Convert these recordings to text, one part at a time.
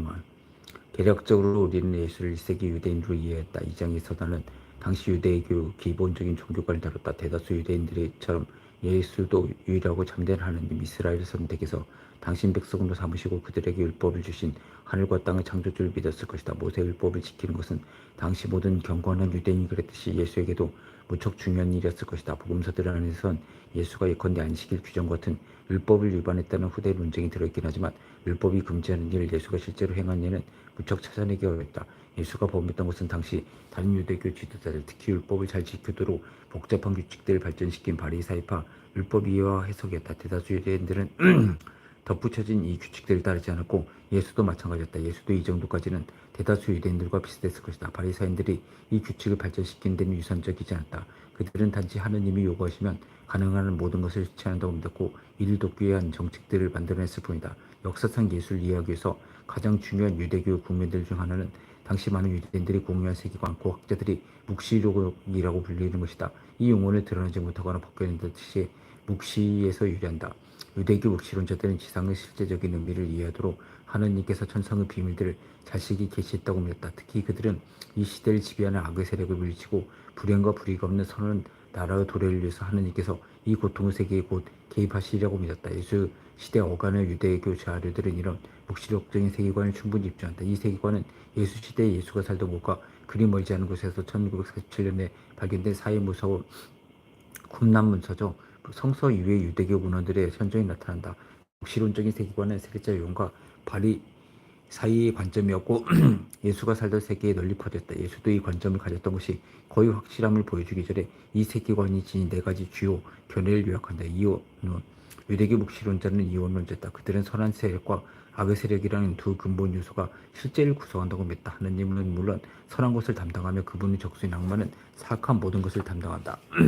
아마 개략적으로 우리는 예수를 1세기 유대인으로 이해했다. 이 장에서는 당시 유대교 기본적인 종교관을 다뤘다. 대다수 유대인들처럼 예수도 유일하고 참된 하나님 이스라엘 선택에서 당신 백성으로 삼으시고 그들에게 율법을 주신 하늘과 땅의 창조주를 믿었을 것이다. 모세 율법을 지키는 것은 당시 모든 경건한 유대인이 그랬듯이 예수에게도 무척 중요한 일이었을 것이다. 복음서들 안에선 예수가 예컨대 안식일 규정 같은 율법을 위반했다는 후대 논쟁이 들어있긴 하지만 율법이 금지하는 일을 예수가 실제로 행한 예는 무척 찾아내기 어렵다. 예수가 범했던 것은 당시 다른 유대교 지도자들 특히 율법을 잘 지키도록 복잡한 규칙들을 발전시킨 바리사이파 율법 이해와 해석이었다. 대다수 유대인들은 덧붙여진 이 규칙들을 따르지 않았고 예수도 마찬가지였다. 예수도 이 정도까지는 대다수 유대인들과 비슷했을 것이다. 바리사인들이 이 규칙을 발전시킨 데는 유선적이지 않았다. 그들은 단지 하느님이 요구하시면 가능한 모든 것을 실천한다고 믿었고 이를 돕기 위한 정책들을 만들어냈을 뿐이다. 역사상 이해하기 위해서 가장 중요한 유대교 국민들 중 하나는 당시 많은 유대인들이 공유한 세계관, 고학자들이 묵시록이라고 불리는 것이다. 이 용어를 드러내지 못하거나 벗겨낸 듯이 묵시에서 유래한다. 유대교 묵시론자들은 지상의 실제적인 의미를 이해하도록 하느님께서 천성의 비밀들을 자식이 계시했다고 믿었다. 특히 그들은 이 시대를 지배하는 악의 세력을 물리치고 불행과 불의가 없는 선한 나라의 도래를 위해서 하느님께서 이 고통의 세계에 곧 개입하시리라고 믿었다. 예수 시대 어간의 유대교 자료들은 이런 묵시록적인 세계관을 충분히 입증한다. 이 세계관은 예수 시대에 예수가 살던 곳과 그리 멀지 않은 곳에서 1947년에 발견된 사회무서 쿰란 문서죠. 성서 이외의 유대교 문헌들의 현존이 나타난다. 묵시론적인 세계관은 세계자 용과 바리 사이의 관점이었고 예수가 살던 세계에 널리 퍼졌다. 예수도 이 관점을 가졌던 것이 거의 확실함을 보여주기 전에 이 세계관이 지닌 네 가지 주요 견해를 요약한다. 이원론 유대교 묵시론자는 이 원론자다. 그들은 선한 세력과 악의 세력이라는 두 근본 요소가 실제를 구성한다고 믿다. 하느님은 물론 선한 것을 담당하며 그분의 적수인 악마는 사악한 모든 것을 담당한다.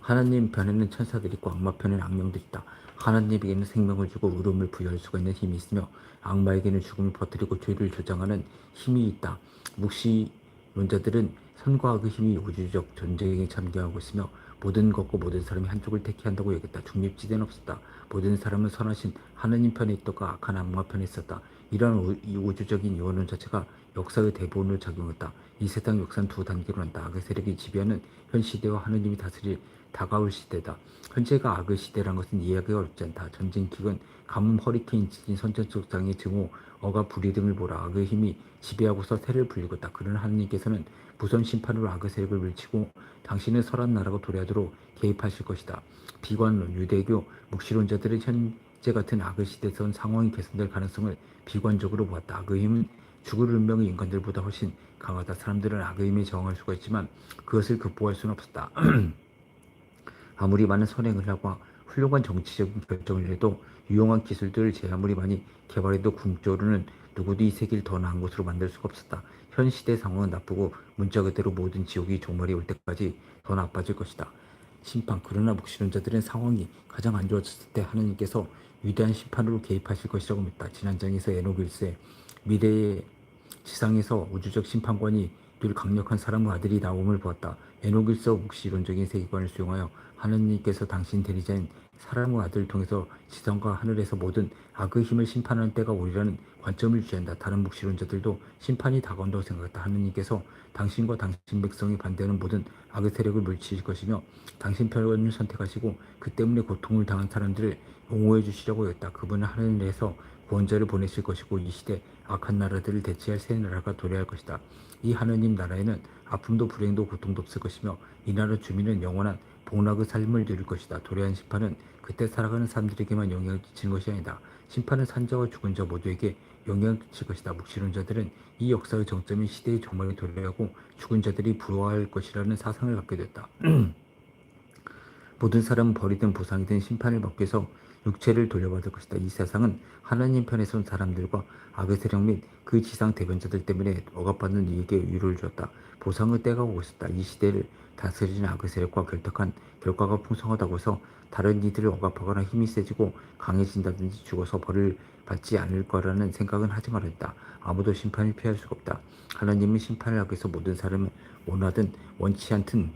하나님 편에는 천사들이 있고 악마 편에는 악령들이 있다. 하나님에게는 생명을 주고 울음을 부여할 수가 있는 힘이 있으며 악마에게는 죽음을 퍼뜨리고 죄를 조장하는 힘이 있다. 묵시론자들은 선과 악의 힘이 우주적 전쟁에 참여하고 있으며 모든 것과 모든 사람이 한쪽을 택해한다고 여겼다. 중립지대는 없었다. 모든 사람은 선하신 하느님 편에 있다가 악한 악마 편에 있었다. 이러한 우, 이 우주적인 이원론 자체가 역사의 대본을 작용했다. 이 세상 역사는 두 단계로 난다. 악의 세력이 지배하는 현 시대와 하느님이 다스릴 다가올 시대다. 현재가 악의 시대란 것은 이해하기가 어렵지 않다. 전쟁 기근, 가뭄, 허리케인, 지진, 선천적 장애, 증오, 어가, 불의 등을 보라. 악의 힘이 지배하고서 새를 불리고 있다. 그러나 하느님께서는 무선 심판으로 악의 세력을 밀치고 당신은 설한 나라가 도래하도록 개입하실 것이다. 비관론, 유대교, 묵시론자들은 현재 같은 악의 시대에선 상황이 개선될 가능성을 비관적으로 보았다. 악의 힘은 죽을 운명의 인간들보다 훨씬 강하다. 사람들은 악의 힘에 저항할 수가 있지만 그것을 극복할 수는 없었다. 아무리 많은 선행을 하고 훌륭한 정치적인 결정을 해도 유용한 기술들을 제 아무리 많이 개발해도 궁적으로는 누구도 이 세계를 더 나은 곳으로 만들 수가 없었다. 현 시대 상황은 나쁘고 문자 그대로 모든 지옥이 종말이 올 때까지 더 나빠질 것이다. 심판 그러나 묵시론자들은 상황이 가장 안 좋아졌을 때 하느님께서 위대한 심판으로 개입하실 것이라고 믿다. 지난 장에서 에노길세 미래의 지상에서 우주적 심판관이 늘 강력한 사람의 아들이 나옴을 보았다. 에녹일서 묵시론적인 세계관을 수용하여 하느님께서 당신 대리자인 사람의 아들을 통해서 지상과 하늘에서 모든 악의 힘을 심판하는 때가 오리라는 관점을 유지한다. 다른 묵시론자들도 심판이 다가온다고 생각했다. 하느님께서 당신과 당신 백성이 반대하는 모든 악의 세력을 물리칠 것이며 당신 편을 선택하시고 그 때문에 고통을 당한 사람들을 옹호해 주시려고 했다. 그분은 하늘에서 구원자를 보내실 것이고 이 시대 악한 나라들을 대체할 새 나라가 도래할 것이다. 이 하느님 나라에는 아픔도 불행도 고통도 없을 것이며 이 나라 주민은 영원한 복락의 삶을 누릴 것이다. 도래한 심판은 그때 살아가는 사람들에게만 영향을 끼치는 것이 아니다. 심판은 산자와 죽은 자 모두에게 영향을 끼칠 것이다. 묵시론자들은 이 역사의 정점인 시대의 종말에 도래하고 죽은 자들이 부러워할 것이라는 사상을 갖게 됐다. 모든 사람은 벌이든 보상이든 심판을 받기 위해서 육체를 돌려받을 것이다. 이 세상은 하나님 편에 선 사람들과 악의 세력 및 그 지상 대변자들 때문에 억압받는 이에게 위로를 주었다. 보상의 때가 오고 있었다. 이 시대를 다스리는 악의 세력과 결탁한 결과가 풍성하다고 해서 다른 이들을 억압하거나 힘이 세지고 강해진다든지 죽어서 벌을 받지 않을 거라는 생각은 하지 말았다. 아무도 심판을 피할 수가 없다. 하나님은 심판을 하기 위해서 모든 사람을 원하든 원치 않든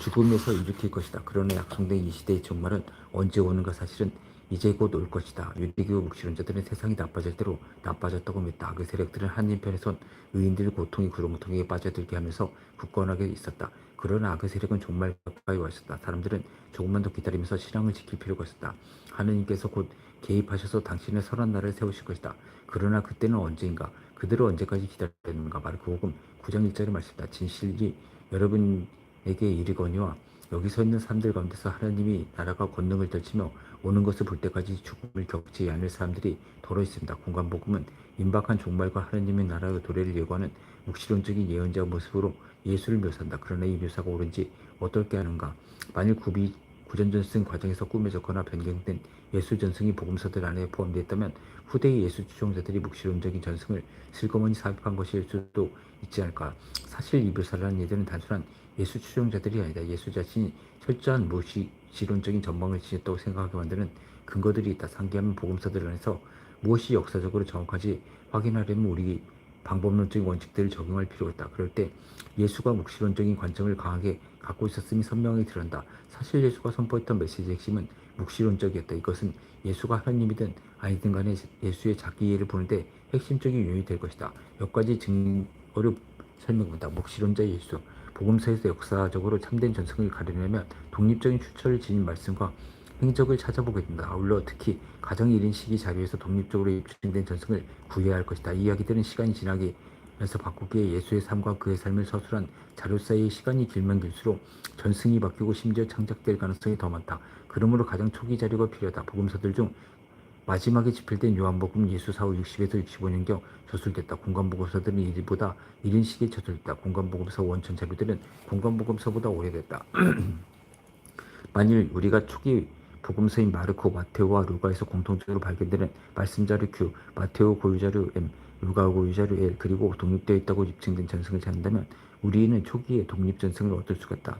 죽음에서 일으킬 것이다. 그러나 약속된 이 시대의 종말은 언제 오는가 사실은 이제 곧 올 것이다. 유대교 묵시론자들은 세상이 나빠질 대로 나빠졌다고 믿다. 그 세력들은 하나님 편에선 의인들을 고통의 구렁텅이에 빠져들게 하면서 굳건하게 있었다. 그러나 그 세력은 정말 가까이 와 있었다. 사람들은 조금만 더 기다리면서 신앙을 지킬 필요가 있었다. 하느님께서 곧 개입하셔서 당신의 선한 날을 세우실 것이다. 그러나 그때는 언제인가? 그들은 언제까지 기다렸는가? 마르크 복음 9장 1절의 말씀이다. 진실이 여러분 에게 이르거니와 여기 서 있는 사람들 가운데서 하나님이 나라가 권능을 떨치며 오는 것을 볼 때까지 죽음을 겪지 않을 사람들이 더러 있습니다. 공간복음은 임박한 종말과 하나님의 나라의 도래를 예고하는 묵시론적인 예언자 모습으로 예수를 묘사한다. 그러나 이 묘사가 옳은지 어떻게 하는가? 만일 구비 구전전승 과정에서 꾸며졌거나 변경된 예수 전승이 복음서들 안에 포함되었다면 후대의 예수 추종자들이 묵시론적인 전승을 슬그머니 삽입한 것일 수도 있지 않을까. 사실 이 묘사를 한 이들은 단순한 예수 추종자들이 아니다. 예수 자신이 철저한 무시론적인 전망을 지녔다고 생각하게 만드는 근거들이 있다. 상기하면 복음서들 안에서 무엇이 역사적으로 정확한지 확인하려면 우리 방법론적인 원칙들을 적용할 필요가 있다. 그럴 때 예수가 묵시론적인 관점을 강하게 갖고 있었음이 선명히 드러난다. 사실 예수가 선포했던 메시지의 핵심은 묵시론적이었다. 이것은 예수가 하나님이든 아니든 간에 예수의 자기 이해를 보는데 핵심적인 요인이 될 것이다. 몇 가지 증거를 설명한다. 묵시론자 예수. 복음서에서 역사적으로 참된 전승을 가리려면 독립적인 추천을 지닌 말씀과 행적을 찾아보게 된다. 아울러 특히 가장 이른 시기 자료에서 독립적으로 입증된 전승을 구해야 할 것이다. 이 이야기들은 시간이 지나게 해서 바꾸기에 예수의 삶과 그의 삶을 서술한 자료 사이의 시간이 길면 길수록 전승이 바뀌고 심지어 창작될 가능성이 더 많다. 그러므로 가장 초기 자료가 필요하다. 복음서들 중 마지막에 집필된 요한복음 예수 사후 60에서 65년경 저술됐다. 공간복음서들은 이보다 이른 시기에 저술됐다. 공간복음서 원천 자료들은 공간복음서보다 오래됐다. 만일 우리가 초기 복음서인 마르코, 마테오와 루가에서 공통적으로 발견되는 말씀자료 Q, 마테오 고유자료 M, 루가 고유자료 L 그리고 독립되어 있다고 입증된 전승을 찾는다면 우리는 초기에 독립 전승을 얻을 수가 있다.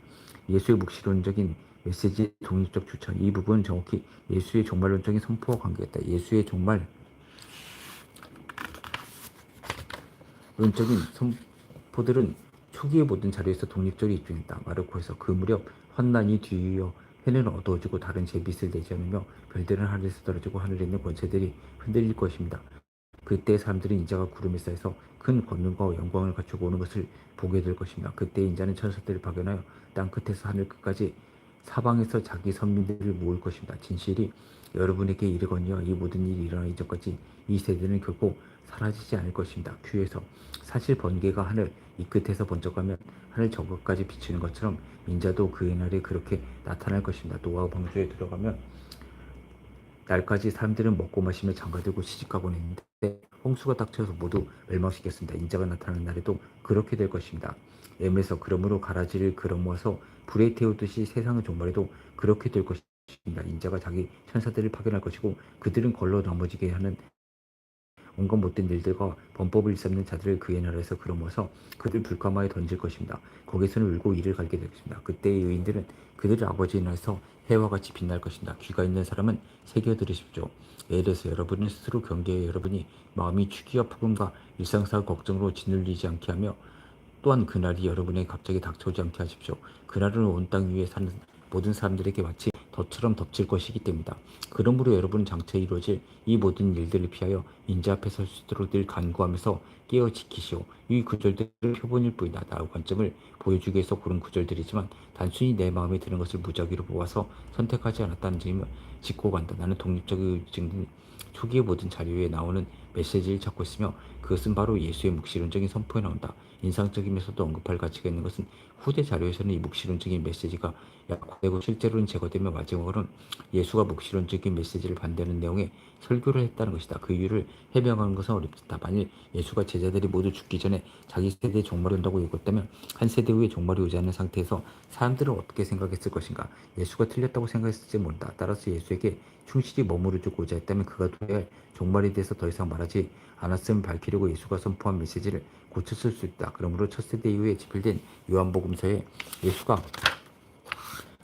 예수의 묵시론적인 메시지 독립적 추천 이 부분은 정확히 예수의 종말론적인 선포와 관계있다. 예수의 종말 론적인 선포들은 초기의 모든 자리에서 독립적으로 입증했다. 마르코에서 그 무렵 환난이 뒤이어 해는 어두워지고 다른 제빛을 내지 않으며 별들은 하늘에서 떨어지고 하늘에 있는 권세들이 흔들릴 것입니다. 그때 사람들은 인자가 구름에 쌓여서 큰 권능과 영광을 갖추고 오는 것을 보게 될 것입니다. 그때 인자는 천사들을 파견하여 땅 끝에서 하늘 끝까지 사방에서 자기 선민들을 모을 것입니다. 진실이 여러분에게 이르거니와 이 모든 일이 일어나기 전까지 이 세대는 결코 사라지지 않을 것입니다. 큐에서 사실 번개가 하늘 이 끝에서 번쩍하면 하늘 저 끝까지 비추는 것처럼 인자도 그의 날에 그렇게 나타날 것입니다. 노아 방주에 들어가면 날까지 사람들은 먹고 마시며 장가들고 시집가곤 했는데 홍수가 닥쳐서 모두 멸망시켰습니다. 인자가 나타나는 날에도 그렇게 될 것입니다. M에서 그러므로 가라지를 걸어 모아서 불에 태우듯이 세상의 종말에도 그렇게 될 것입니다. 인자가 자기 천사들을 파견할 것이고 그들은 걸러 넘어지게 하는 온갖 못된 일들과 범법을 일삼는 자들을 그의 나라에서 모아서 그들 불가마에 던질 것입니다. 거기서는 울고 이를 갈게 될 것입니다. 그때의 의인들은 그들의 아버지의 나라에서 해와 같이 빛날 것입니다. 귀가 있는 사람은 새겨 들으십시오. 예를 들어서 여러분은 스스로 경계해 여러분이 마음이 추기와 폭음과 일상사 걱정으로 짓눌리지 않게 하며 또한 그날이 여러분에게 갑자기 닥쳐오지 않게 하십시오. 그날은 온 땅 위에 사는 모든 사람들에게 마치 덫처럼 덮칠 것이기 때문이다. 그러므로 여러분은 장차 이루어질 이 모든 일들을 피하여 인자 앞에 설 수 있도록 늘 간구하면서 깨어 지키시오. 이 구절들은 표본일 뿐이다. 나의 관점을 보여주기 위해서 고른 구절들이지만 단순히 내 마음에 드는 것을 무작위로 모아서 선택하지 않았다는 점을 짚고 간다. 나는 독립적인 증 초기의 모든 자료에 나오는 메시지를 찾고 있으며 그것은 바로 예수의 묵시론적인 선포에 나온다. 인상적이면서도 언급할 가치가 있는 것은 후대 자료에서는 이 묵시론적인 메시지가 약화되고 실제로는 제거되며 마지막으로는 예수가 묵시론적인 메시지를 반대하는 내용의 설교를 했다는 것이다. 그 이유를 해명하는 것은 어렵다. 만일 예수가 제자들이 모두 죽기 전에 자기 세대의 종말이 온다고 예고했다면 한 세대 후에 종말이 오지 않는 상태에서 사람들은 어떻게 생각했을 것인가? 예수가 틀렸다고 생각했을지 모른다. 따라서 예수에게 충실히 머무르고자 했다면 그가 도래할 종말에 대해서 더 이상 말하지 않았음을 밝히려고 예수가 선포한 메시지를 고쳤을 수 있다. 그러므로 첫 세대 이후에 집필된 요한복음서에 예수가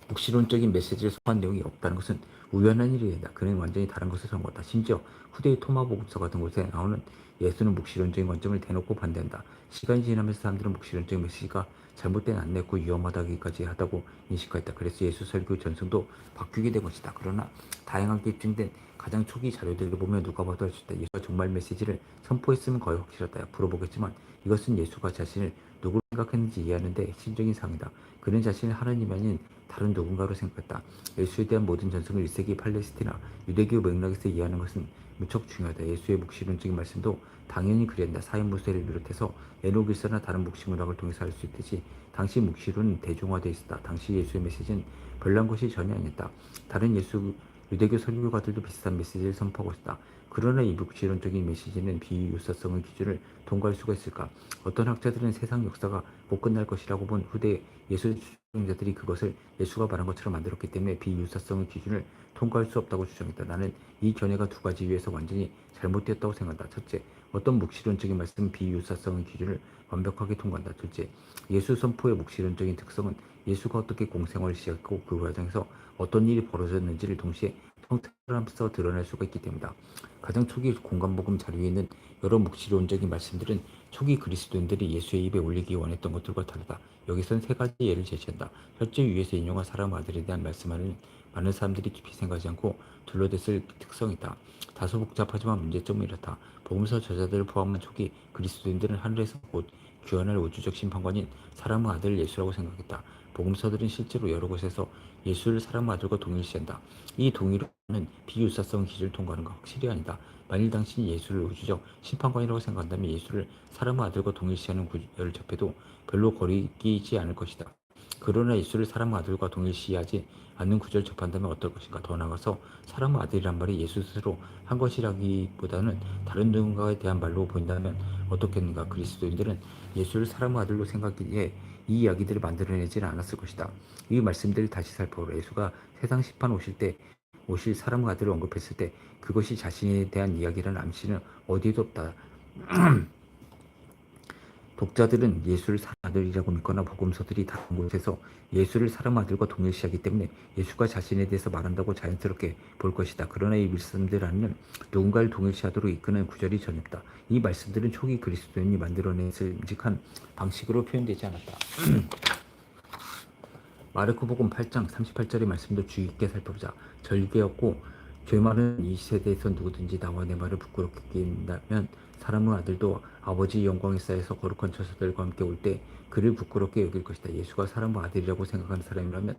묵시론적인 메시지를 선포한 내용이 없다는 것은 우연한 일이다. 그는 완전히 다른 것을 선거했다. 심지어 후대의 토마복음서 같은 곳에 나오는 예수는 묵시론적인 관점을 대놓고 반대한다. 시간이 지나면서 사람들은 묵시론적인 메시지가 잘못된 안내고 위험하다기까지 하다고 인식했다. 그래서 예수 설교 전승도 바뀌게 된 것이다. 그러나 다양하게 입증된 가장 초기 자료들을 보면 누가 봐도 알수 있다. 예수가 정말 메시지를 선포했으면 거의 확실하다. 물어보겠지만 이것은 예수가 자신을 누구로 생각했는지 이해하는 데 핵심적인 사항이다. 그는 자신을 하나님이 아닌 다른 누군가로 생각했다. 예수에 대한 모든 전승을 1세기 팔레스티나 유대교 맥락에서 이해하는 것은 무척 중요하다. 예수의 묵시론적인 말씀도 당연히 그랬다. 사인 무세를 비롯해서 에녹일서나 다른 묵시 문학을 통해서 알 수 있듯이 당시 묵시론은 대중화되어 있었다. 당시 예수의 메시지는 별난 것이 전혀 아니었다. 다른 예수 유대교 설교가들도 비슷한 메시지를 선포하고 있다. 그러나 이 묵시론적인 메시지는 비유사성의 기준을 통과할 수가 있을까? 어떤 학자들은 세상 역사가 못 끝날 것이라고 본 후대 예수 주장자들이 그것을 예수가 말한 것처럼 만들었기 때문에 비유사성의 기준을 통과할 수 없다고 주장했다. 나는 이 견해가 두 가지 위에서 완전히 잘못되었다고 생각한다. 첫째, 어떤 묵시론적인 말씀은 비유사성의 기준을 완벽하게 통과한다. 둘째, 예수 선포의 묵시론적인 특성은 예수가 어떻게 공생활을 시작했고 그 과정에서 어떤 일이 벌어졌는지를 동시에 통틀어서 드러낼 수가 있기 때문이다. 가장 초기 공간복음 자료에 있는 여러 묵시론적인 말씀들은 초기 그리스도인들이 예수의 입에 올리기 원했던 것들과 다르다. 여기선 세 가지 예를 제시한다. 첫째 위에서 인용한 사람 아들에 대한 말씀하는 많은 사람들이 깊이 생각하지 않고 둘러댔을 특성이다. 다소 복잡하지만 문제점은 이렇다. 복음서 저자들을 포함한 초기 그리스도인들은 하늘에서 곧 귀환할 우주적 심판관인 사람의 아들 예수라고 생각했다. 복음서들은 실제로 여러 곳에서 예수를 사람의 아들과 동일시한다. 이 동일은 비유사성 기준을 통과하는 건 확실히 아니다. 만일 당신이 예수를 우주적 심판관이라고 생각한다면 예수를 사람의 아들과 동일시하는 구절을 접해도 별로 거리끼지 않을 것이다. 그러나 예수를 사람의 아들과 동일시하지 않는 구절을 접한다면 어떨 것인가? 더 나아가서 사람의 아들이란 말이 예수 스스로 한 것이라기보다는 다른 누군가에 대한 말로 보인다면 어떻겠는가? 그리스도인들은 예수를 사람의 아들로 생각하기에 이 이야기들을 만들어내지는 않았을 것이다. 이 말씀들을 다시 살펴보라. 예수가 세상 심판 오실 때 오실 사람의 아들을 언급했을 때 그것이 자신에 대한 이야기라는 암시는 어디에도 없다. 독자들은 예수를 사람 아들이라고 믿거나 복음서들이 다른 곳에서 예수를 사람 아들과 동일시하기 때문에 예수가 자신에 대해서 말한다고 자연스럽게 볼 것이다. 그러나 이 말씀들 안에는 누군가를 동일시하도록 이끄는 구절이 전혀 없다. 이 말씀들은 초기 그리스도인이 만들어낸 끔찍한 방식으로 표현되지 않았다. 마르코복음 8장 38절의 말씀도 주의 있게 살펴보자. 절개였고 죄 많은 이 세대에서 누구든지 나와 내 말을 부끄럽게 여긴다면 사람의 아들도 아버지 영광의 쌓여서 거룩한 처소들과 함께 올 때 그를 부끄럽게 여길 것이다. 예수가 사람의 아들이라고 생각하는 사람이라면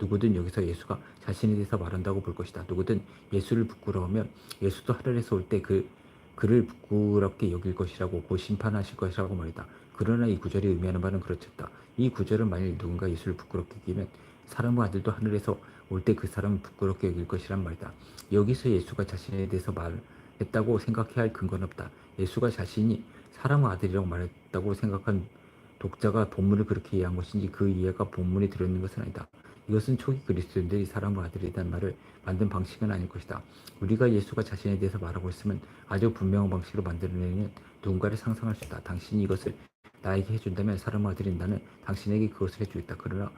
누구든 여기서 예수가 자신에 대해서 말한다고 볼 것이다. 누구든 예수를 부끄러우면 예수도 하늘에서 올 때 그 그를 부끄럽게 여길 것이라고 곧 심판하실 것이라고 말이다. 그러나 이 구절이 의미하는 바는 그렇지 않다. 이 구절은 만일 누군가 예수를 부끄럽게 여기면 사람의 아들도 하늘에서 올 때 그 사람을 부끄럽게 여길 것이란 말이다. 여기서 예수가 자신에 대해서 말 했다고 생각해야 할 근거는 없다. 예수가 자신이 사람의 아들이라고 말했다고 생각한 독자가 본문을 그렇게 이해한 것인지 그 이해가 본문에 들어있는 것은 아니다. 이것은 초기 그리스도인들이 사람의 대한 말을 만든 방식은 아닐 것이다. 우리가 예수가 자신에 대해서 말하고 있으면 아주 분명한 방식으로 만들어내는 누군가를 상상할 수 있다. 당신이 이것을 나에게 해준다면 사람의 아들인 나는 당신에게 그것을 해주겠다. 그러나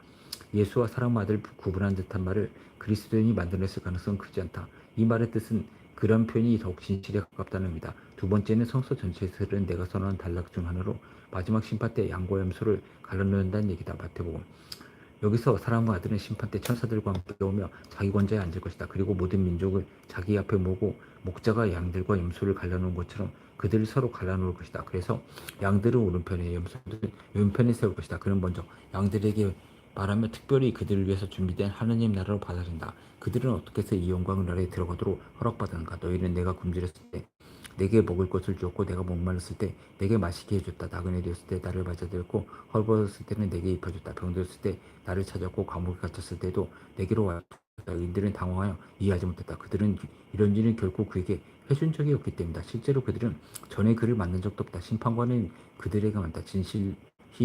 예수와 사람의 아들 구분한 듯한 말을 그리스도인이 만들어냈을 가능성은 크지 않다. 이 말의 뜻은 그런 표현이 더욱 진실에 가깝다는 의미다. 두 번째는 성서 전체에서는 내가 선언한 단락 중 하나로 마지막 심판 때 양과 염소를 갈라놓는다는 얘기다. 마태복음. 여기서 사람의 아들은 심판 때 천사들과 함께 오며 자기 권자에 앉을 것이다. 그리고 모든 민족을 자기 앞에 모으고 목자가 양들과 염소를 갈라놓은 것처럼 그들을 서로 갈라놓을 것이다. 그래서 양들은 오른편에 염소들은 왼편에 세울 것이다. 그는 먼저 양들에게 말하며 특별히 그들을 위해서 준비된 하느님 나라로 받아들인다. 그들은 어떻게 해서 이 영광 나라에 들어가도록 허락받았는가? 너희는 내가 굶주렸을 때 내게 먹을 것을 주었고 내가 목말랐을 때 내게 마시게 해줬다. 나그네 되었을 때 나를 맞아들였고 헐벗었을 때는 내게 입혀줬다. 병들었을 때 나를 찾았고 감옥에 갇혔을 때도 내게로 왔다. 인들은 당황하여 이해하지 못했다. 그들은 이런 일은 결코 그에게 해준 적이 없기 때문이다. 실제로 그들은 전에 그를 만난 적도 없다. 심판관은 그들에게 말한다. 진실히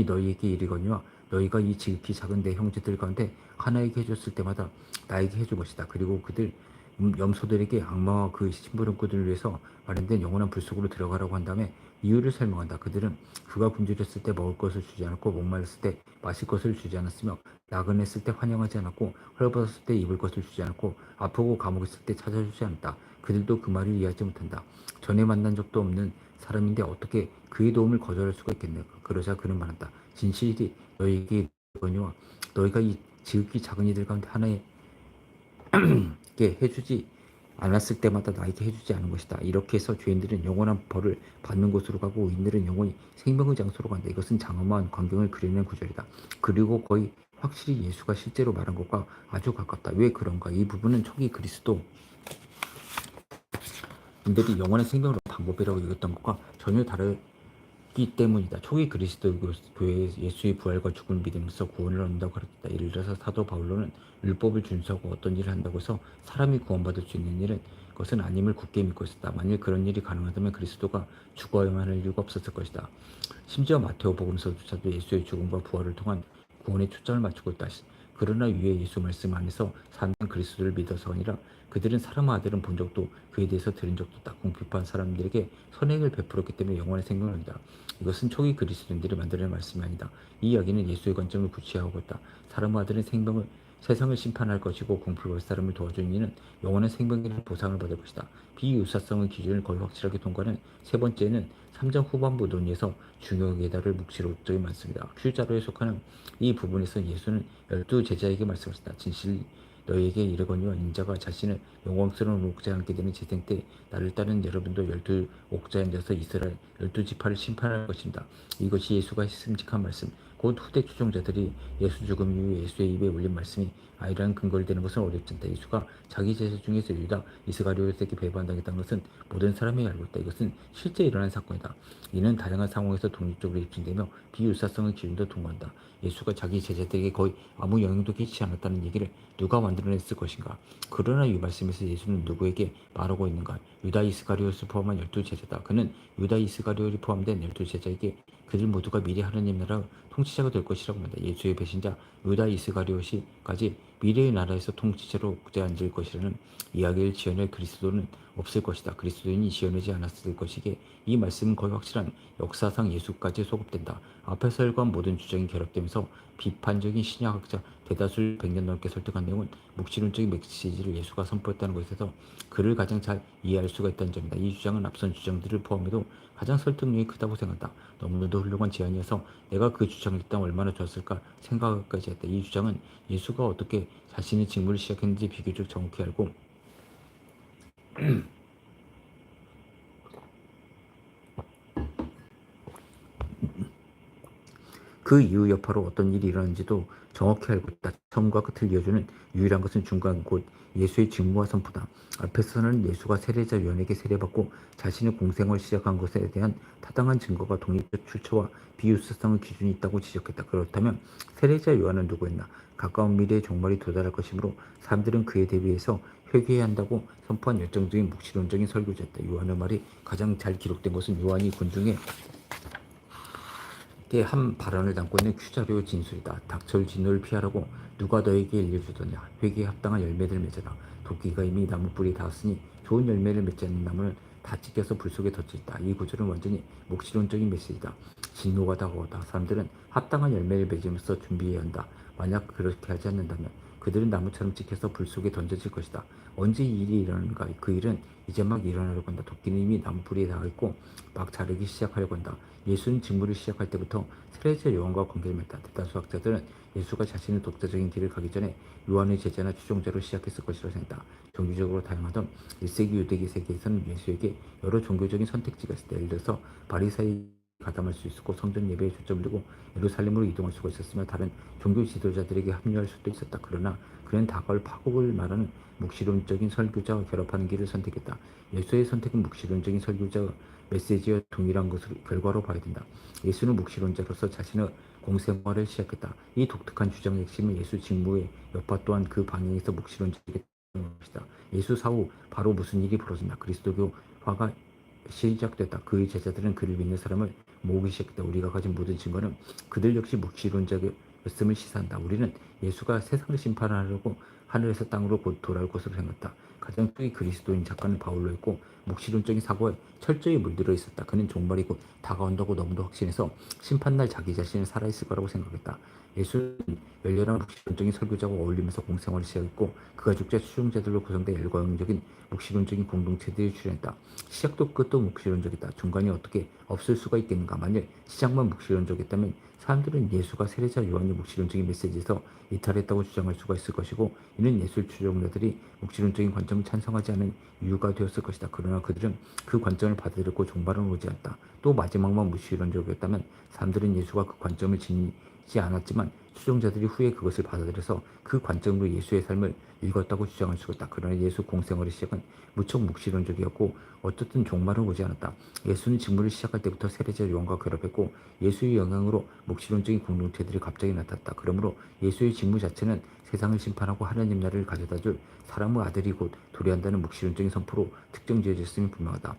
너희에게 이르거니와 너희가 이 지극히 작은 내 형제들 가운데 하나에게 해줬을 때마다 나에게 해줄 것이다. 그리고 그들 음, 염소들에게 악마와 그 심부름꾼들을 위해서 마련된 영원한 불 속으로 들어가라고 한 다음에 이유를 설명한다. 그들은 그가 굶주렸을 때 먹을 것을 주지 않았고 목말랐을 때 마실 것을 주지 않았으며 나그네했을 때 환영하지 않았고 헐벗었을 때 입을 것을 주지 않았고 아프고 감옥에 있을 때 찾아주지 않았다. 그들도 그 말을 이해하지 못한다. 전에 만난 적도 없는 사람인데 어떻게 그의 도움을 거절할 수가 있겠는가. 그러자 그는 말한다. 진실이 너희에게 이거니와 너희가 이 지극히 작은 이들 가운데 하나에게 해주지 않았을 때마다 나에게 해주지 않은 것이다. 이렇게 해서 죄인들은 영원한 벌을 받는 곳으로 가고 의인들은 영원히 생명의 장소로 간다. 이것은 장엄한 광경을 그리는 구절이다. 그리고 거의 확실히 예수가 실제로 말한 것과 아주 가깝다. 왜 그런가? 이 부분은 초기 그리스도 인들이 영원한 생명으로 방법이라고 읽었던 것과 전혀 다 르기 때문이다. 초기 그리스도 교회에 예수의 부활과 죽음을 믿으면서 구원을 얻는다고 가르쳤다. 예를 들어서 사도 바울로는 율법을 준수하고 어떤 일을 한다고 해서 사람이 구원받을 수 있는 일은 것은 아님을 굳게 믿고 있었다. 만일 그런 일이 가능하다면 그리스도가 죽어야만 할 이유가 없었을 것이다. 심지어 마테오 복음서조차도 예수의 죽음과 부활을 통한 구원에 초점을 맞추고 있다. 그러나 위에 예수 말씀 안에서 사는 그리스도를 믿어서가 아니라 그들은 사람의 아들은 본 적도 그에 대해서 들은 적도 없다. 공핍한 사람들에게 선행을 베풀었기 때문에 영원의 생명을 얻다. 이것은 초기 그리스도인들이 만들어낸 말씀이 아니다. 이 이야기는 예수의 관점을 구체하고 있다. 사람의 아들은 생명을 세상을 심판할 것이고 공풀볼 사람을 도와주는 이는 영원한 생명이라는 보상을 받을 것이다. 비유사성의 기준을 거의 확실하게 통과하는 세 번째는 3장 후반부 논의에서 중요하게 다룰 묵시록적이 많습니다. 큐자로에 속하는 이 부분에서 예수는 열두 제자에게 말씀하셨다. 진실 너희에게 이르거니와 인자가 자신을 영광스러운 옥자에 앉게 되는 재생 때 나를 따르는 여러분도 열두 옥자에 앉아서 이스라엘 열두 지파를 심판할 것입니다. 이것이 예수가 했음직한 말씀 곧 후대 추종자들이 예수 죽음 이후 예수의 입에 올린 말씀이 아이라는 근거를 대는 것은 어렵지 않다. 예수가 자기 제자 중에서 유다 이스가리오스에게 배반당했다는 것은 모든 사람이 알고 있다. 이것은 실제 일어난 사건이다. 이는 다양한 상황에서 독립적으로 입증되며 비유사성의 기준도 동거한다. 예수가 자기 제자들에게 거의 아무 영향도 끼치지 않았다는 얘기를 누가 만들어냈을 것인가? 그러나 이 말씀에서 예수는 누구에게 말하고 있는가? 유다 이스가리오스 포함한 열두 제자다. 그는 유다 이스가리오이 포함된 열두 제자에게 그들 모두가 미래 하나님 나라 통치자가 될 것이라고 말한다. 예수의 배신자 유다 이스가리오시까지 미래의 나라에서 통치자로 앉을 것이라는 이야기를 지어낼 그리스도는 없을 것이다. 그리스도인이 지어내지 않았을 것이기에 이 말씀은 거의 확실한 역사상 예수까지 소급된다. 앞에서 읽은 모든 주장이 결합되면서 비판적인 신약학자 대다수를 100년 넘게 설득한 내용은 묵시론적인 메시지를 예수가 선포했다는 것에서 그를 가장 잘 이해할 수가 있다는 점이다. 이 주장은 앞선 주장들을 포함해도 가장 설득력이 크다고 생각한다. 너무나도 훌륭한 제안이어서 내가 그 주장을 했다면 얼마나 좋았을까 생각까지 했다. 이 주장은 예수가 어떻게 자신의 직무를 시작했는지 비교적 정확히 알고 그 이후 여파로 어떤 일이 일어났는지도 정확히 알고 있다. 처음과 끝을 이어주는 유일한 것은 중간 곧 예수의 직무와 선포다. 앞에서는 예수가 세례자 요한에게 세례받고 자신의 공생을 시작한 것에 대한 타당한 증거가 독립적 출처와 비유사성의 기준이 있다고 지적했다. 그렇다면 세례자 요한은 누구였나? 가까운 미래에 종말이 도달할 것이므로 사람들은 그에 대비해서 회개해야 한다고 선포한 열정적인 묵시론적인 설교자였다. 요한의 말이 가장 잘 기록된 것은 요한이 군중에 한 발언을 담고 있는 큐자료 진술이다. 닥철 진노를 피하라고 누가 너에게 알려주더냐. 회개에 합당한 열매를 맺어라. 도끼가 이미 나무 뿌리에 닿았으니 좋은 열매를 맺지 않는 나무는 다 찢겨서 불 속에 덧져 있다. 이 구절은 완전히 묵시론적인 메시지다. 진노가 다가오다. 사람들은 합당한 열매를 맺으면서 준비해야 한다. 만약 그렇게 하지 않는다면 그들은 나무처럼 찍혀서 불 속에 던져질 것이다. 언제 이 일이 일어나는가? 그 일은 이제 막 일어나려고 한다. 도끼는 이미 나무뿌리에 닿아 있고 막 자르기 시작하려고 한다. 예수는 직무를 시작할 때부터 세례자 요한과 관계를 맺다. 대다수 학자들은 예수가 자신의 독자적인 길을 가기 전에 요한의 제자나 추종자로 시작했을 것이라고 생각한다. 종교적으로 다양하던 1세기 유대기 세계에서는 예수에게 여러 종교적인 선택지가 때 예를 들어서 바리사이 가담할 수 있었고 성전 예배에 초점을 두고 예루살렘으로 이동할 수가 있었으며 다른 종교 지도자들에게 합류할 수도 있었다. 그러나 그는 다가올 파국을 말하는 묵시론적인 설교자와 결합하는 길을 선택했다. 예수의 선택은 묵시론적인 설교자 메시지와 동일한 것으로 결과로 봐야 된다. 예수는 묵시론자로서 자신의 공생활을 시작했다. 이 독특한 주장의 핵심은 예수 직무의 여파 또한 그 방향에서 묵시론적인 것이다. 예수 사후 바로 무슨 일이 벌어진다. 그리스도교화가 시작됐다. 그의 제자들은 그를 믿는 사람을 모으기 시작했다. 우리가 가진 모든 증거는 그들 역시 묵시론자였음을 시사한다. 우리는 예수가 세상을 심판하려고 하늘에서 땅으로 곧 돌아올 것으로 생각했다. 가장 초기 그리스도인 작가는 바울로였고 묵시론적인 사고에 철저히 물들어 있었다. 그는 종말이 곧 다가온다고 너무도 확신해서 심판날 자기 자신은 살아있을 거라고 생각했다. 예수는 열렬한 묵시론적인 설교자와 어울리면서 공생활을 시작했고 그 가족자 추종자들로 구성된 열광적인 묵시론적인 공동체들이 출현했다. 시작도 끝도 묵시론적이다. 중간이 어떻게 없을 수가 있겠는가? 만일 시작만 묵시론적이었다면 사람들은 예수가 세례자 요한의 묵시론적인 메시지에서 이탈했다고 주장할 수가 있을 것이고 이는 예술 추종자들이 묵시론적인 관점을 찬성하지 않은 이유가 되었을 것이다. 그러나 그들은 그 관점을 받아들였고 종말은 오지 않았다. 또 마지막만 묵시론적이었다면 사람들은 예수가 그 관점을 지니지 않았지만 추종자들이 후에 그것을 받아들여서 그 관점으로 예수의 삶을 읽었다고 주장할 수가 있다. 그러나 예수 공생활의 시작은 무척 묵시론적이었고 어떻든 종말은 오지 않았다. 예수는 직무를 시작할 때부터 세례자 요한과 결합했고 예수의 영향으로 묵시론적인 공동체들이 갑자기 나타났다. 그러므로 예수의 직무 자체는 세상을 심판하고 하나님 나라를 가져다 줄 사람의 아들이 곧 도래한다는 묵시론적인 선포로 특정 지어졌음이 분명하다.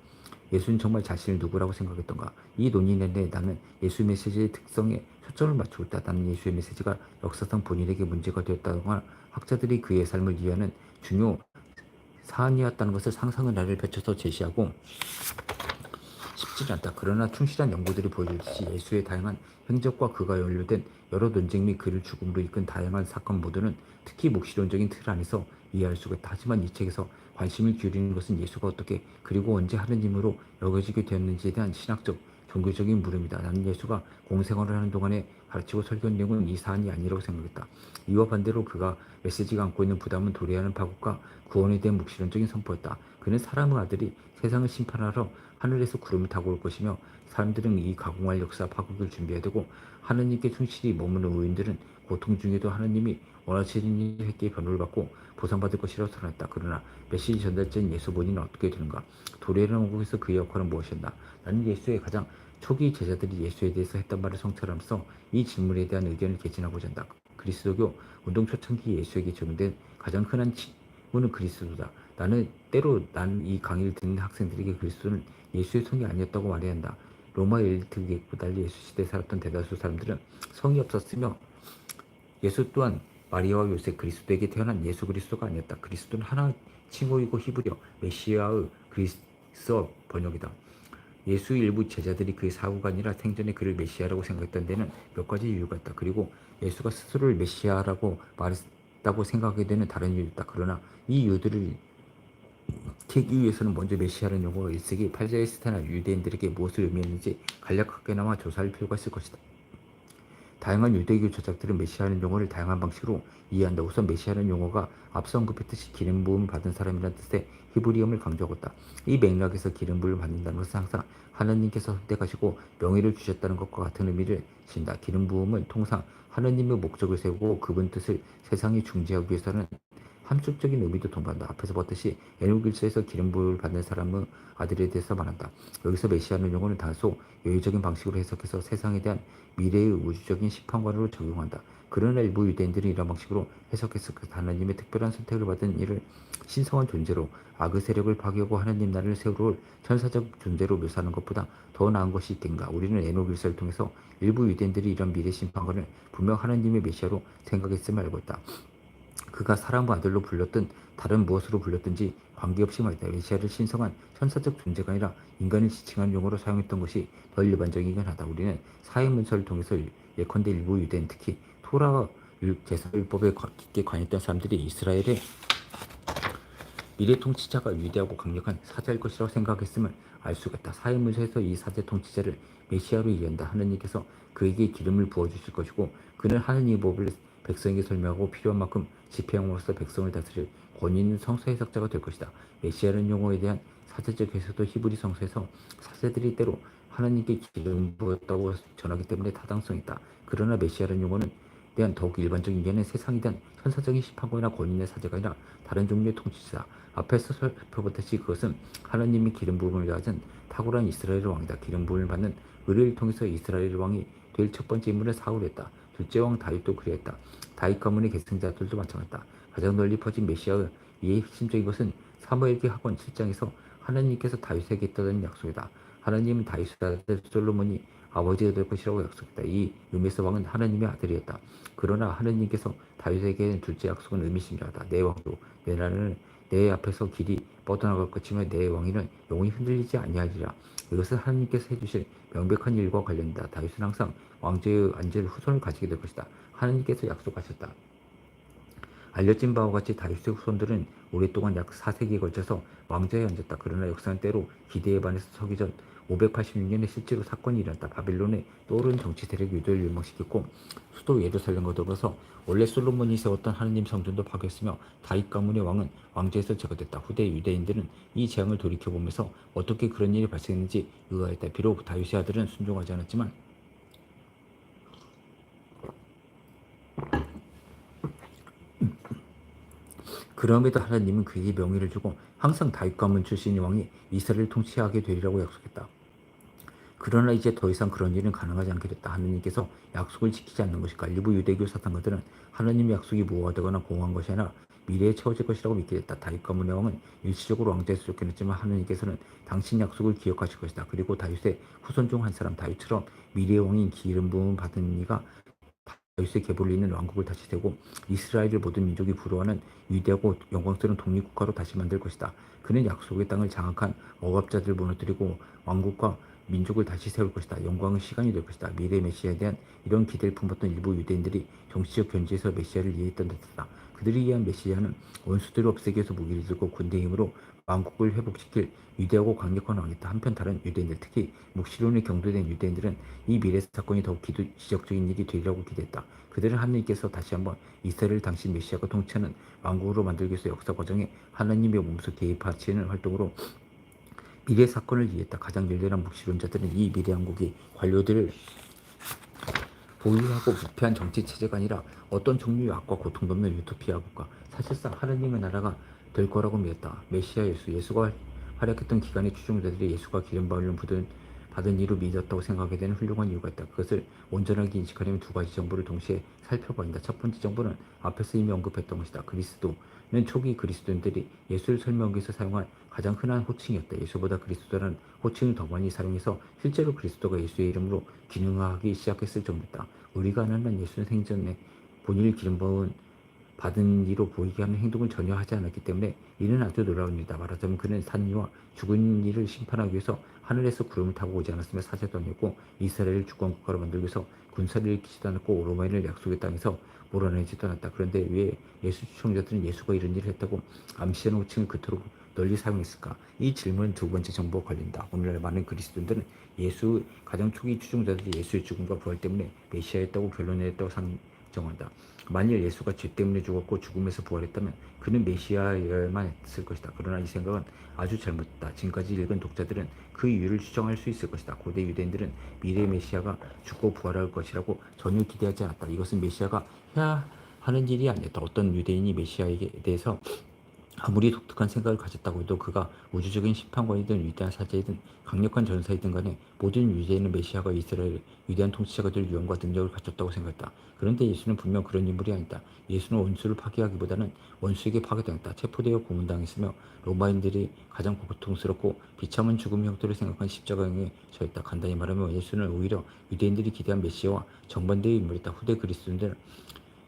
예수는 정말 자신을 누구라고 생각했던가? 이 논의 내내 나는 예수 메시지의 특성에 초점을 맞추고 있다. 나는 예수의 메시지가 역사상 본인에게 문제가 되었다거나 학자들이 그의 삶을 이해하는 중요 사안이었다는 것을 상상의 날을 펼쳐서 제시하고 쉽지 않다. 그러나 충실한 연구들이 보여주듯이 예수의 다양한 행적과 그가 연루된 여러 논쟁 및 그를 죽음으로 이끈 다양한 사건 모두는 특히 묵시론적인 틀 안에서 이해할 수가 있다. 하지만 이 책에서 관심을 기울이는 것은 예수가 어떻게 그리고 언제 하느님으로 여겨지게 되었는지에 대한 신학적 종교적인 물음이다. 나는 예수가 공생활을 하는 동안에 가르치고 설교한 내용은 이 사안이 아니라고 생각했다. 이와 반대로 그가 메시지가 안고 있는 부담은 도래하는 파국과 구원에 대한 묵시론적인 선포였다. 그는 사람의 아들이 세상을 심판하러 하늘에서 구름을 타고 올 것이며 사람들은 이 가공할 역사 파국을 준비해야 되고 하느님께 충실히 머무는 의인들은 고통 중에도 하느님이 원하시는 일 했기에 변호를 받고 보상받을 것이라고 선언했다. 그러나 메시지 전달자인 예수 본인은 어떻게 되는가? 도래하는 왕국에서 그의 역할은 무엇이었나? 나는 예수의 가장 초기 제자들이 예수에 대해서 했던 말을 성찰하면서 이 질문에 대한 의견을 개진하고자 한다. 그리스도교 운동 초창기 예수에게 적용된 가장 흔한 질문은 그리스도다. 나는 때로 나는 이 강의를 듣는 학생들에게 그리스도는 예수의 성이 아니었다고 말해야 한다. 로마 엘리트 계급과 달리 예수 시대에 살았던 대다수 사람들은 성이 없었으며 예수 또한 마리아와 요셉 그리스도에게 태어난 예수 그리스도가 아니었다. 그리스도는 하나 칭호이고 히브리어 메시아의 그리스어 번역이다. 예수 일부 제자들이 그의 사고가 아니라 생전에 그를 메시아라고 생각했던 데는 몇 가지 이유가 있다. 그리고 예수가 스스로를 메시아라고 말했다고 생각하게 되는 다른 이유도 있다. 그러나 이 이유들을 캐기 위해서는 먼저 메시아라는 용어가 일세기 팔레스타나 유대인들에게 무엇을 의미했는지 간략하게나마 조사할 필요가 있을 것이다. 다양한 유대교 저작들은 메시아라는 용어를 다양한 방식으로 이해한다. 우선 메시아라는 용어가 앞서 언급했듯이 기름 부음을 받은 사람이라는 뜻의 히브리엄을 강조하고 있다. 이 맥락에서 기름 부음을 받는다는 것은 항상 하나님께서 선택하시고 명예를 주셨다는 것과 같은 의미를 진다. 기름 부음은 통상 하나님의 목적을 세우고 그분 뜻을 세상에 중지하기 위해서는 함축적인 의미도 동반한다. 앞에서 봤듯이 에녹일서에서 기름 부음을 받는 사람의 아들에 대해서 말한다. 여기서 메시아는 용어는 다소 여유적인 방식으로 해석해서 세상에 대한 미래의 우주적인 심판관으로 적용한다. 그러나 일부 유대인들이 이런 방식으로 해석해서 그 하나님의 특별한 선택을 받은 이를 신성한 존재로 악의 세력을 파괴하고 하나님 나라를 세우러 올 천사적 존재로 묘사하는 것보다 더 나은 것이 있겠는가. 우리는 에녹일서를 통해서 일부 유대인들이 이런 미래 심판관을 분명 하나님의 메시아로 생각했음을 알고 있다. 그가 사람의 아들로 불렸든 다른 무엇으로 불렸든지 관계없이 말이다. 메시아를 신성한 천사적 존재가 아니라 인간을 지칭하는 용어로 사용했던 것이 더 일반적이긴 하다. 우리는 사회 문서를 통해서 예컨대 일부 유대인 특히 토라 제사율법에 깊게 관여했던 사람들이 이스라엘의 미래 통치자가 위대하고 강력한 사자일 것이라고 생각했음을 알 수가 있다. 사회 문서에서 이 사제 통치자를 메시아로 이해한다. 하느님께서 그에게 기름을 부어주실 것이고 그는 하느님의 법을 백성에게 설명하고 필요한 만큼 집행함으로써 백성을 다스릴 권위 있는 성서 해석자가 될 것이다. 메시아라는 용어에 대한 사제적 해석도 히브리 성서에서 사제들이 때로 하나님께 기름 부었다고 전하기 때문에 타당성이 있다. 그러나 메시아라는 용어는 대한 더욱 일반적인 이해는 세상에 대한 천사적인 심판관이나 권위의 사제가 아니라 다른 종류의 통치자. 앞에서 살펴봤듯이 그것은 하나님이 기름 부음을 가진 탁월한 이스라엘 왕이다. 기름 부음을 받는 의뢰를 통해서 이스라엘 왕이 될 첫 번째 인물은 사울이었다. 둘째 왕 다윗도 그리했다. 다윗 가문의 계승자들도 마찬가지다. 가장 널리 퍼진 메시아의 이해 핵심적인 것은 사무엘기 학원 7장에서 하나님께서 다윗에게 했다는 약속이다. 하나님은 다윗의 아들 솔로몬이 아버지가 될 것이라고 약속했다. 이 요메스 왕은 하나님의 아들이었다. 그러나 하나님께서 다윗에게 둘째 약속은 의미심장하다. 내 왕도 내 나라는 내 앞에서 길이 뻗어나갈 것이며 내 왕위는 영원히 흔들리지 아니하리라. 이것은 하나님께서 해주실 명백한 일과 관련된다. 다윗은 항상 왕제의 안제를 후손을 가지게 될 것이다. 하나님께서 약속하셨다. 알려진 바와 같이 다윗의 후손들은 오랫동안 약 4세기에 걸쳐서 왕좌에 앉았다. 그러나 역사는 때로 기대에 반해서 서기 전 586년에 실제로 사건이 일어났다. 바빌론의 떠오른 정치 세력이 유도를 멸망시켰고 수도 예루살렘과 더불어서 원래 솔로몬이 세웠던 하느님 성전도 파괴했으며 다윗 가문의 왕은 왕좌에서 제거됐다. 후대 유대인들은 이 재앙을 돌이켜보면서 어떻게 그런 일이 발생했는지 의아했다. 비록 다윗의 아들은 순종하지 않았지만 그럼에도 하나님은 그에게 명예를 주고 항상 다윗 가문 출신의 왕이 이스라엘을 통치하게 되리라고 약속했다. 그러나 이제 더 이상 그런 일은 가능하지 않게 됐다. 하느님께서 약속을 지키지 않는 것일까? 일부 유대교 사상가들은 하나님의 약속이 무효하다거나 공허한 것이 아니라 미래에 채워질 것이라고 믿게 됐다. 다윗 가문의 왕은 일시적으로 왕좌에서 쫓겨났지만 하느님께서는 당신 약속을 기억하실 것이다. 그리고 다윗의 후손 중 한 사람 다윗처럼 미래의 왕인 기름 부음 받은 이가 다윗의 잇는 왕국을 다시 세고 이스라엘을 모든 민족이 부러워하는 위대하고 영광스러운 독립국가로 다시 만들 것이다. 그는 약속의 땅을 장악한 억압자들을 무너뜨리고 왕국과 민족을 다시 세울 것이다. 영광은 시간이 될 것이다. 미래 메시아에 대한 이런 기대를 품었던 일부 유대인들이 정치적 견지에서 메시아를 이해했던 듯하다. 그들이 이해한 메시아는 원수들을 없애기 위해서 무기를 들고 군대 힘으로 왕국을 회복시킬 위대하고 강력한 왕이다. 한편 다른 유대인들, 특히 묵시론에 경도된 유대인들은 이 미래 사건이 더욱 기도 지적적인 일이 되리라고 기대했다. 그들은 하나님께서 다시 한번 이스라엘을 당신 메시아가 통치하는 왕국으로 만들기 위해서 역사 과정에 하나님의 몸소 개입하시는 활동으로 미래 사건을 이해했다. 가장 열렬한 묵시론자들은 이 미래 왕국이 관료들을 보유하고 부패한 정치 체제가 아니라 어떤 종류의 악과 고통도 없는 유토피아 국가, 사실상 하나님의 나라가 될 거라고 믿었다. 메시아 예수, 예수가 활약했던 기간의 추종자들이 예수가 기름 바울을 받은, 이로 믿었다고 생각하게 되는 훌륭한 이유가 있다. 그것을 온전하게 인식하려면 두 가지 정보를 동시에 살펴봐야 한다. 첫 번째 정보는 앞에서 이미 언급했던 것이다. 그리스도는 초기 그리스도인들이 예수를 설명하기 위해서 사용한 가장 흔한 호칭이었다. 예수보다 그리스도라는 호칭을 더 많이 사용해서 실제로 그리스도가 예수의 이름으로 기능하기 시작했을 정도다. 우리가 아는 한 예수는 생전에 본인을 기름 부은 받은 이로 보이게 하는 행동을 전혀 하지 않았기 때문에 이는 아주 놀라운 일이다. 말하자면 그는 산 이와 죽은 이를 심판하기 위해서 하늘에서 구름을 타고 오지 않았으며 사제도 아니었고 이스라엘을 주권 국가로 만들기 위해서 군사를 일으키지도 않았고 로마인을 약속의 땅에서 몰아내지도 않았다. 그런데 왜 예수 추종자들은 예수가 이런 일을 했다고 암시하는 호칭을 그토록 널리 사용했을까? 이 질문은 두 번째 정보와 관련다. 오늘날 많은 그리스도인들은 예수 가장 초기 추종자들이 예수의 죽음과 부활 때문에 메시아였다고 결론냈다고 상정한다. 만일 예수가 죄 때문에 죽었고 죽음에서 부활했다면 그는 메시아여야만 했을 것이다. 그러나 이 생각은 아주 잘못됐다. 지금까지 읽은 독자들은 그 이유를 추정할 수 있을 것이다. 고대 유대인들은 미래 메시아가 죽고 부활할 것이라고 전혀 기대하지 않았다. 이것은 메시아가 해야 하는 일이 아니었다. 어떤 유대인이 메시아에 대해서 아무리 독특한 생각을 가졌다고 해도 그가 우주적인 심판관이든 위대한 사제이든 강력한 전사이든 간에 모든 유대인은 메시아가 이스라엘 위대한 통치자가 될 유언과 능력을 갖췄다고 생각했다. 그런데 예수는 분명 그런 인물이 아니다. 예수는 원수를 파괴하기보다는 원수에게 파괴당했다. 체포되어 고문당했으며 로마인들이 가장 고통스럽고 비참한 죽음의 형태를 생각한 십자가에 처했다. 간단히 말하면 예수는 오히려 유대인들이 기대한 메시아와 정반대의 인물이다. 후대 그리스도인들은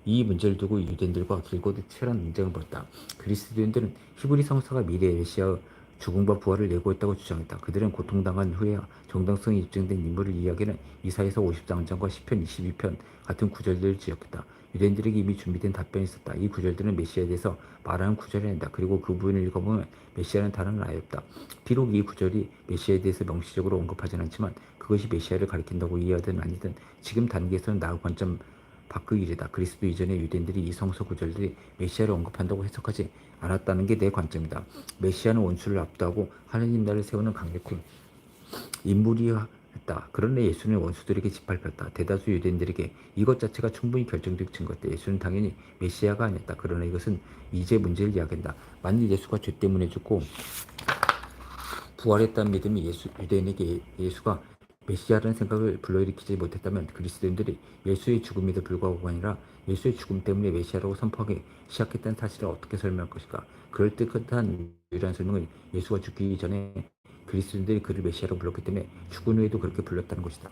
이 문제를 두고 유대인들과 길고도 치열한 논쟁을 벌였다. 그리스도인들은 히브리 성사가 미래의 메시아의 죽음과 부활을 예고했다고 주장했다. 그들은 고통당한 후에야 정당성이 입증된 인물을 이야기하는 이사에서 50장장과 10편 22편 같은 구절들을 지적했다. 유대인들에게 이미 준비된 답변이 있었다. 이 구절들은 메시아에 대해서 말하는 구절이 아니다. 그리고 그 부분을 읽어보면 메시아는 다른 아예 없다. 비록 이 구절이 메시아에 대해서 명시적으로 언급하진 않지만 그것이 메시아를 가리킨다고 이해하든 아니든 지금 단계에서는 나의 관점 바꾸기 일이다. 그리스도 이전의 유대인들이 이 성서 구절들이 메시아를 언급한다고 해석하지 않았다는 게 내 관점이다. 메시아는 원수를 압도하고 하느님 나라를 세우는 강력한 인물이었다. 그러나 예수는 원수들에게 짓밟혔다. 대다수 유대인들에게 이것 자체가 충분히 결정적 증거였다. 예수는 당연히 메시아가 아니었다. 그러나 이것은 이제 문제를 이야기한다. 만일 예수가 죄 때문에 죽고 부활했다는 믿음이 예수, 유대인에게 예수가 메시아라는 생각을 불러일으키지 못했다면 그리스도인들이 예수의 죽음에도 불구하고가 아니라 예수의 죽음 때문에 메시아라고 선포하기 시작했다는 사실을 어떻게 설명할 것일까? 그럴듯한 유일한 설명은 예수가 죽기 전에 그리스도인들이 그를 메시아라고 불렀기 때문에 죽은 후에도 그렇게 불렀다는 것이다.